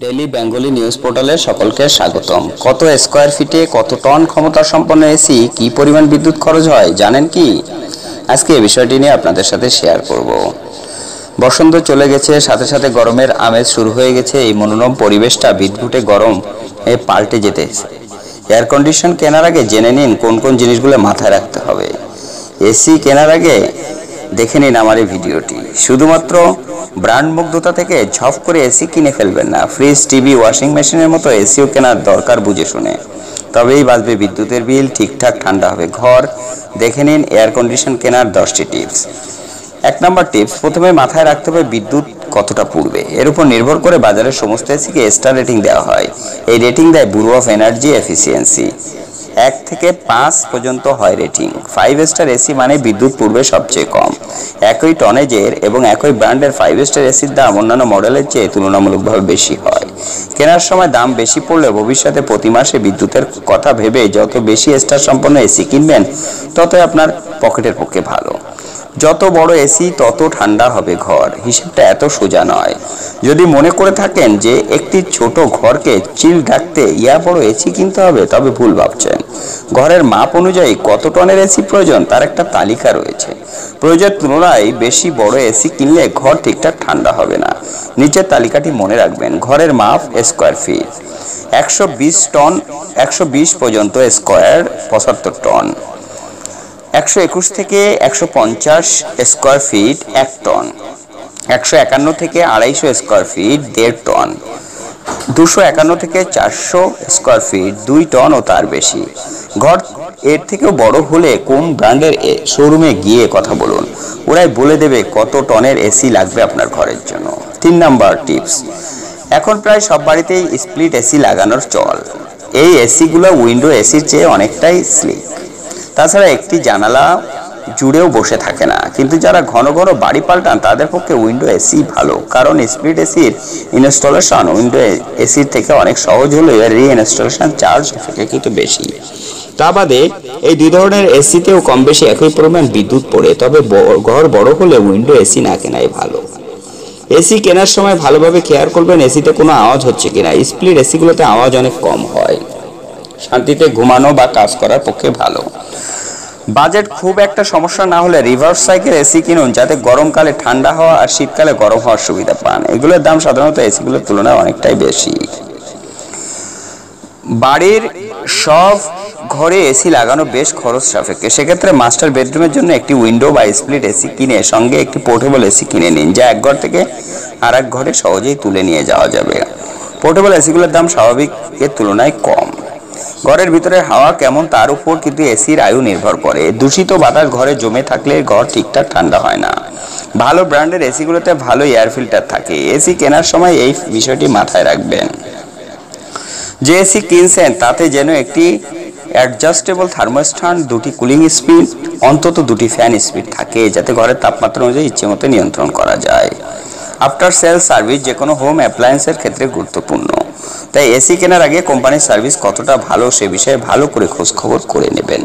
Daily Bengali news পোর্টালে সকলকে স্বাগতম। কত স্কোয়ার ফিটে কত টন ক্ষমতা সম্পন্ন এসি কি পরিমাণ বিদ্যুৎ খরচ হয়, জানেন কি? আজকে এই বিষয়টি নিয়ে আপনাদের সাথে শেয়ার করব। বসন্ত চলে গেছে, সাথে সাথে গরমের আমেজ শুরু হয়ে গেছে, এই মনোরম পরিবেশটা বিদ্যুটে গরম এ পাল্টে যেতে এয়ার কন্ডিশন কেনার আগে জেনে নিন কোন কোন জিনিসগুলো মাথায় রাখতে হবে। এসি কেনার আগে দেখে নিন আমার এই ভিডিওটি। শুধুমাত্র ব্র্যান্ড মুগ্ধতা থেকে ঝপ করে এসি কিনে ফেলবেন না। ফ্রিজ, টিভি, ওয়াশিং মেশিনের মতো এসিও কেনার দরকার বুঝে শুনে। তবেই বাঁচবে বিদ্যুতের বিল, ঠিকঠাক ঠান্ডা হবে ঘর। দেখে নিন এয়ার কন্ডিশন কেনার দশটি টিপস এক নম্বর টিপস প্রথমে মাথায় রাখতে হবে বিদ্যুৎ কতটা পূর্বে এর উপর নির্ভর করে বাজারের সমস্ত এসিকে স্টার রেটিং দেওয়া হয়। এই রেটিং দেয় ব্যুরো অফ এনার্জি এফিসিয়েন্সি এক থেকে পাঁচ পর্যন্ত হয় রেটিং। ফাইভ স্টার এসি মানে বিদ্যুৎ পূর্বে সবচেয়ে কম। একই টনেজের এবং একই ব্র্যান্ডের ফাইভ স্টার এসির দাম অন্যান্য মডেলের চেয়ে তুলনামূলকভাবে বেশি হয়। কেনার সময় দাম বেশি পড়লে ভবিষ্যতে প্রতি মাসে বিদ্যুতের কথা ভেবে যত বেশি স্টার সম্পন্ন এসি কিনবেন, ততই আপনার পকেটের পক্ষে ভালো। যত বড় এসি, তত ঠান্ডা হবে ঘর। হিসেবটা এত সোজা নয়। যদি মনে করে থাকেন যে একটি ছোট ঘরকে চিল রাখতে ইয়া বড় এসি কিনতে হবে, তবে ভুল ভাবছেন। ঘরের মাপ অনুযায়ী কত টনের এসি প্রয়োজন, তার একটা তালিকা রয়েছে। প্রয়োজনের তুলনায় বেশি বড় এসি কিনলে ঘর ঠিকঠাক ঠান্ডা হবে না। নিচের তালিকাটি মনে রাখবেন, ঘরের মাপ স্কোয়ার ফিট একশো বিশ টন একশো বিশ পর্যন্ত স্কোয়ার পঁচাত্তর টন একশো একুশ থেকে একশো পঞ্চাশ স্কোয়ার ফিট এক টন, একশো একান্ন থেকে আড়াইশো স্কোয়ার ফিট দেড় টন, দুশো একান্ন থেকে চারশো স্কোয়ার ফিট দুই টন ও তার বেশি। ঘর এর থেকেও বড় হলে কোন ব্র্যান্ডের শোরুমে গিয়ে কথা বলুন। ওরাই বলে দেবে কত টনের এসি লাগবে আপনার ঘরের জন্য। তিন নাম্বার টিপস, এখন প্রায় সব বাড়িতেই স্প্লিট এসি লাগানোর চল। এই এসিগুলো উইন্ডো এসির চেয়ে অনেকটাই স্লিক তাছাড়া একটি জানালা জুড়েও বসে থাকে না। কিন্তু যারা ঘন ঘন বাড়ি পাল্টান, তাদের পক্ষে উইন্ডো এসি ভালো। কারণ স্প্লিট এসির ইনস্টলেশন উইন্ডো এসির থেকে অনেক সহজ হলেও এর রি ইনস্টলেশন চার্জ অপেক্ষাকৃত বেশি। তা বাদে এই দুই ধরনের এসিতেও কম বেশি একই পরিমাণ বিদ্যুৎ পড়ে, তবে ঘর বড় হলে উইন্ডো এসি না কেনাই ভালো। এসি কেনার সময় ভালোভাবে কেয়ার করবেন এসিতে কোনো আওয়াজ হচ্ছে কিনা। স্প্লিট এসিগুলোতে আওয়াজ অনেক কম হয়। শান্তিতে ঘুমানো বা কাজ করার পক্ষে ভালো। বাজেট খুব একটা সমস্যা না হলে রিভার্স সাইকেল এসি কিনুন যাতে গরমকালে ঠান্ডা হওয়া আর শীতকালে গরম হওয়ার সুবিধা পান। এগুলোর দাম সাধারণত এসিগুলোর তুলনায় অনেকটাই বেশি। বাড়ির সব ঘরে এসি লাগানো বেশ খরচ সাপেক্ষে। সেক্ষেত্রে মাস্টার বেডরুমের জন্য একটি উইন্ডো বা স্প্লিট এসি কিনে, সঙ্গে একটি পোর্টেবল এসি কিনে নিন, যা এক ঘর থেকে আর এক ঘরে সহজেই তুলে নিয়ে যাওয়া যাবে। পোর্টেবল এসিগুলোর দাম স্বাভাবিকের তুলনায় কম। ঘরের ভিতরে হাওয়া কেমন তার উপর কিন্তু এসির আয়ু নির্ভর করে। দূষিত বাতাস ঘরে জমে থাকলে ঘর ঠিকঠাক ঠান্ডা হয় না। ভালো ব্র্যান্ডের এসিগুলোতে ভালো এয়ার ফিল্টার থাকে। এসি কেনার সময় এই বিষয়টি মাথায় রাখবেন। যে এসি কিনছেন, তাতে যেন একটি অ্যাডজাস্টেবল থার্মোস্টান দুটি কুলিং স্পিড অন্তত দুটি ফ্যান স্পিড থাকে, যাতে ঘরের তাপমাত্রা অনুযায়ী ইচ্ছে মতো নিয়ন্ত্রণ করা যায়। আফটার সেল সার্ভিস যে কোনো হোম অ্যাপ্লায়েন্সের ক্ষেত্রে গুরুত্বপূর্ণ। তাই এসি কেনার আগে কোম্পানির সার্ভিস কতটা ভালো সে বিষয়ে ভালো করে খোঁজ খবর করে নেবেন।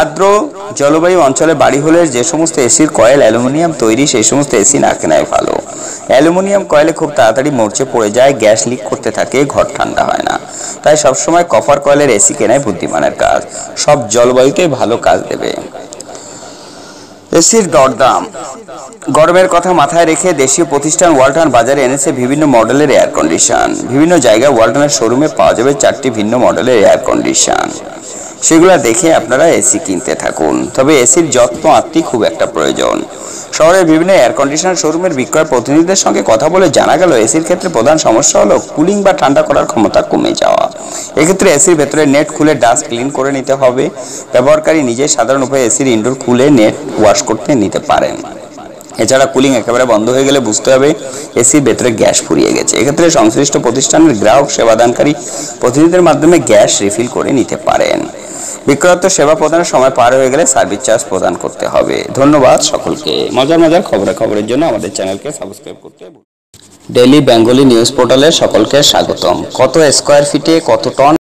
আর্দ্র জলবায়ু অঞ্চলে বাড়ি হলে যে সমস্ত এসির কয়েল, অ্যালুমিনিয়াম তৈরি, সেই সমস্ত এসি না কেনাই ভালো। অ্যালুমিনিয়াম কয়েলে খুব তাড়াতাড়ি মরচে পড়ে যায়, গ্যাস লিক করতে থাকে, ঘর ঠান্ডা হয় না। তাই সবসময় কপার কয়েলের এসি কেনাই বুদ্ধিমানের কাজ। সব জলবায়ুতেই ভালো কাজ দেবে। এসির দরদাম। গরমের কথা মাথায় রেখে দেশীয় প্রতিষ্ঠান ওয়ালটন বাজারে এনেছে বিভিন্ন মডেলের এয়ার কন্ডিশন বিভিন্ন জায়গায় ওয়ালটনের শোরুমে পাওয়া যাবে চারটি ভিন্ন মডেলের এয়ার কন্ডিশন সেগুলো দেখে আপনারা এসি কিনতে থাকুন। তবে এসির যত্ন আত্মি খুব একটা প্রয়োজন। শহরের বিভিন্ন এয়ার কন্ডিশনার শোরুমের বিক্রয় প্রতিনিধিদের সঙ্গে কথা বলে জানা গেল, এসির ক্ষেত্রে প্রধান সমস্যা হলো কুলিং বা ঠান্ডা করার ক্ষমতা কমে যাওয়া। এক্ষেত্রে এসির ভেতরে নেট খুলে ডাস্ট ক্লিন করে নিতে হবে। ব্যবহারকারী নিজে সাধারণ উপায়ে এসির ইনডোর খুলে নেট ওয়াশ করতে নিতে পারেন। এছাড়া কুলিং একেবারে বন্ধ হয়ে গেলে বুঝতে হবে এসির ভেতরে গ্যাস ফুরিয়ে গেছে। এক্ষেত্রে সংশ্লিষ্ট প্রতিষ্ঠানের গ্রাহক সেবাদানকারী প্রতিনিধিদের মাধ্যমে গ্যাস রিফিল করে নিতে পারেন। বিক্রয়ত্ব সেবা প্রদানের সময় পার হয়ে গেলে সার্ভিস চার্জ প্রদান করতে হবে। ধন্যবাদ সকলকে। মজার মজার খবরা খবরের জন্য আমাদের চ্যানেলকে সাবস্ক্রাইব করতে ডেইলি বেঙ্গলি নিউজ পোর্টালে সকলকে স্বাগতম। কত স্কোয়ার ফিটে কত টন